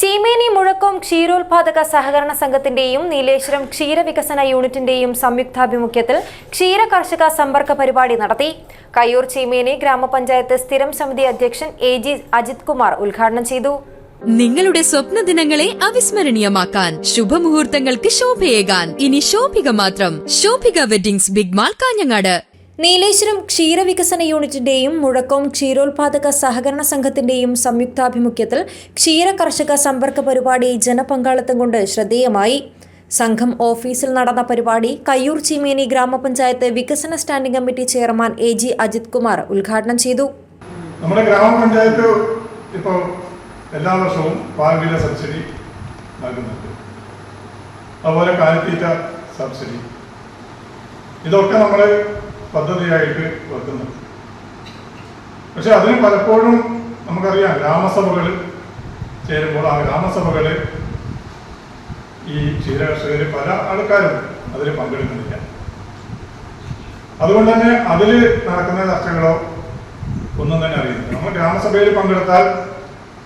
ചീമേനി മുഴക്കം ക്ഷീരോത്പാദക സഹകരണ സംഘത്തിന്റെയും നീലേശ്വരം ക്ഷീരവികസന യൂണിറ്റിന്റെയും സംയുക്താഭിമുഖ്യത്തിൽ ക്ഷീര കർഷക സമ്പർക്ക പരിപാടി നടത്തി. കയ്യൂർ ചീമേനി ഗ്രാമപഞ്ചായത്ത് സ്ഥിരം സമിതി അധ്യക്ഷൻ എ ജി അജിത് കുമാർ ഉദ്ഘാടനം ചെയ്തു. നിങ്ങളുടെ സ്വപ്ന ദിനങ്ങളെ അവിസ്മരണീയമാക്കാൻ ശുഭമുഹൂർത്തങ്ങൾക്ക് ശോഭയേകാൻ. ഇനി ശോഭിക മാത്രം. Shobhika weddings big mall Kanhangad. Nileshwaram ക്ഷീരവികസന യൂണിറ്റിന്റെയും മുഴക്കോം ക്ഷീരോത്പാദക സഹകരണ സംഘത്തിന്റെയും സംയുക്താഭിമുഖ്യത്തിൽ ക്ഷീര കർഷക സമ്പർക്ക പരിപാടി ജനപങ്കാളിത്തം കൊണ്ട് ശ്രദ്ധേയമായി. സംഘം ഓഫീസിൽ നടന്ന പരിപാടി കയ്യൂർ ചീമേനി ഗ്രാമപഞ്ചായത്ത് വികസന standing committee chairman A G Ajith Kumar ഉദ്ഘാടനം ചെയ്തു. നമ്മുടെ ഗ്രാമപഞ്ചായത്ത് ഇപ്പോൾ എല്ലാ വർഷവും പാൽവില സബ്സിഡി നൽകുന്നുണ്ട്. അതുപോലെ കാലിത്തീറ്റ സബ്സിഡി. ഇതൊക്കെ നമ്മൾ പദ്ധതിയായിട്ട് വെക്കുന്നുണ്ട് പക്ഷെ അതിന് പലപ്പോഴും നമുക്കറിയാം ഗ്രാമസഭകൾ ചേരുമ്പോൾ ആ ഗ്രാമസഭകൾ ഈ ക്ഷീരകർഷകർ പല ആൾക്കാരും അതിൽ പങ്കെടുക്കുന്നില്ല. അതുകൊണ്ട് തന്നെ അതിൽ നടക്കുന്ന ചർച്ചകളോ ഒന്നും തന്നെ അറിയുന്നില്ല. നമ്മൾ ഗ്രാമസഭയിൽ പങ്കെടുത്താൽ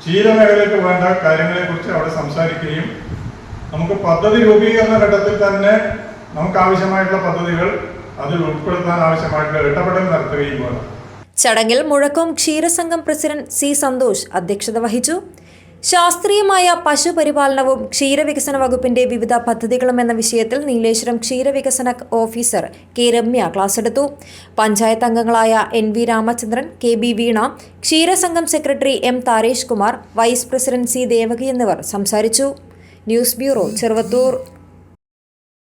ക്ഷീരമേഖലയ്ക്ക് വേണ്ട കാര്യങ്ങളെക്കുറിച്ച് അവിടെ സംസാരിക്കുകയും നമുക്ക് പദ്ധതി രൂപീകരണ ഘട്ടത്തിൽ തന്നെ നമുക്ക് ആവശ്യമായിട്ടുള്ള പദ്ധതികൾ അതിൽ ഉൾപ്പെടുത്താൻ ആവശ്യമായിട്ടുള്ള ഇടപെടൽ നടത്തുകയും വേണം. ചടങ്ങിൽ മുഴക്കം ക്ഷീരസംഘം പ്രസിഡന്റ് സി സന്തോഷ് അധ്യക്ഷത വഹിച്ചു. ശാസ്ത്രീയമായ പശുപരിപാലനവും ക്ഷീരവികസന വകുപ്പിന്റെ വിവിധ പദ്ധതികളും എന്ന വിഷയത്തിൽ നീലേശ്വരം ക്ഷീരവികസന ഓഫീസർ കെ രമ്യ ക്ലാസ് എടുത്തു. പഞ്ചായത്ത് അംഗങ്ങളായ N V Ramachandran K B Veena ക്ഷീരസംഘം secretary M Tharesh Kumar vice president C Devaki എന്നിവർ സംസാരിച്ചു. News bureau Cheruvathur.